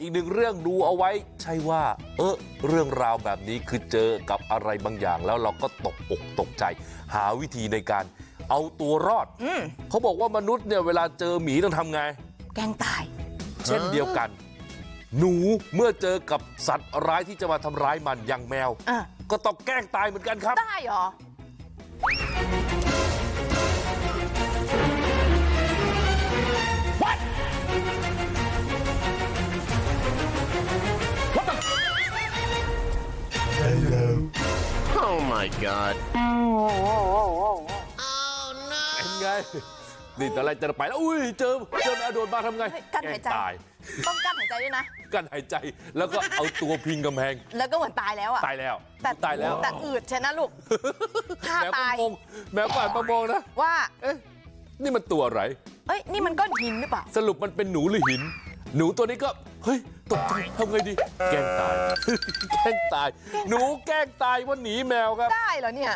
อีกหนึ่งเรื่องดูเอาไว้ใช่ว่าเออเรื่องราวแบบนี้คือเจอกับอะไรบางอย่างแล้วเราก็ตกอกตกใจ หาวิธีในการเอาตัวรอดอืมเขาบอกว่ามนุษย์เนี่ยเวลาเจอหมีต้องทำไง แกล้งตาย เช่นเดียวกัน หนูเมื่อเจอกับสัตว์ร้ายที่จะมาทำร้ายมันอย่างแมวอะก็ต้องแกล้งตายเหมือนกันครับ ได้เหรอ Oh my god. เป็นไง นี่ตอนแรกจะไปแล้ว อุ้ย เจอเจอแมวโดนมาทำไงเฮ้ยกั้นหายใจ แกล้งตาย ต้องกั้นหายใจด้วยนะ กั้นหายใจ แล้วก็เอาตัวพิงกำแพง แล้วก็เหมือนตายแล้วอะตายแล้วแต่ตายแล้ว แต่อืดใช่นะลูกถ้าแมวก็ตาย งงแมวก็หันมามองนะ ว่า เอ๊ะ นี่มันตัวอะไร เอ้ย นี่มันก้อนหินหรือเปล่า สรุปมันเป็นหนูหรือหิน หนูตัวนี้ก็ เฮ้ยตกใจทำไงดี แกล้งตาย แกล้งตาย หนูแกล้งตายว่าหนีแมวครับ ได้เหรอเนี่ย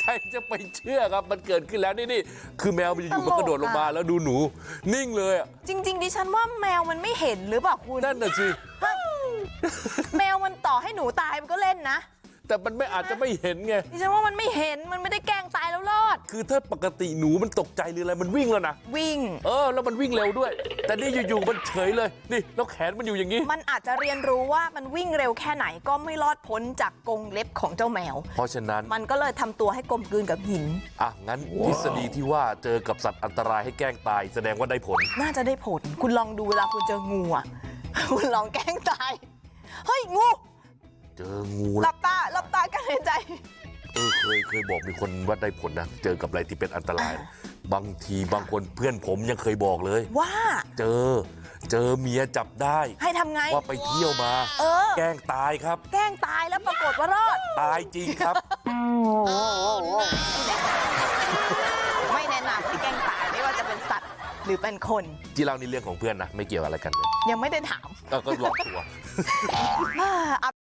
ใครจะไปเชื่อครับ มันเกิดขึ้นแล้วนี่นี่คือแมวมันอยู่ๆมันกระโดดลงมาแล้วดูหนู นิ่งเลยอะจริง ๆ ดิฉันว่าแมวมันไม่เห็นหรือเปล่าคุณ นั่นน่ะสิฮะแมวมันต่อให้หนูตายมันก็เล่นนะ แต่มันไม่อาจจะไม่เห็นไงดิฉันว่ามันไม่เห็นมันไม่ได้แกล้งตายแล้วรอด คือถ้าปกติหนูมันตกใจหรืออะไรมันวิ่งแล้วนะวิ่ง เออ แล้วมันวิ่งเร็วด้วย แต่นี่อยู่ๆมันเฉยเลยนี่แล้วแขนมันอยู่อย่างนี้มันอาจจะเรียนรู้ว่ามันวิ่งเร็วแค่ไหนก็ไม่รอดพ้นจากกรงเล็บของเจ้าแมว เพราะฉะนั้นมันก็เลยทำตัวให้กลมกลืนกับหินอะงั้นทฤษฎีที่ว่าเจอกับสัตว์อันตรายให้แกล้งตาย แสดงว่าได้ผล น่าจะได้ผล คุณลองดูเวลาคุณเจองูอะคุณลองแกล้งตายเฮ้ยงู เจองูหแล้ลัวบตาหลับตากันหายใจ เออเคยเคยบอกมีคนว่าได้ผลนะ เจอกับอะไรที่เป็นอันตราย บางทีบางคนเพื่อนผมยังเคยบอกเลย ว่า เจอ เจอเมียจับได้ ให้ทำไง ว่าไปเที่ยวมา เออ แกล้งตายครับ แกล้งตายแล้วปรากฏว่ารอด ตายจริงครับ ไม่แนะนำให้แกล้งตายไม่ว่าจะเป็นสัตว์หรือเป็นคน ที่เล่านี่เรื่องของเพื่อนนะ ไม่เกี่ยวอะไรกันเลยยังไม่ได้ถาม เออก็หลอกตัว อ่า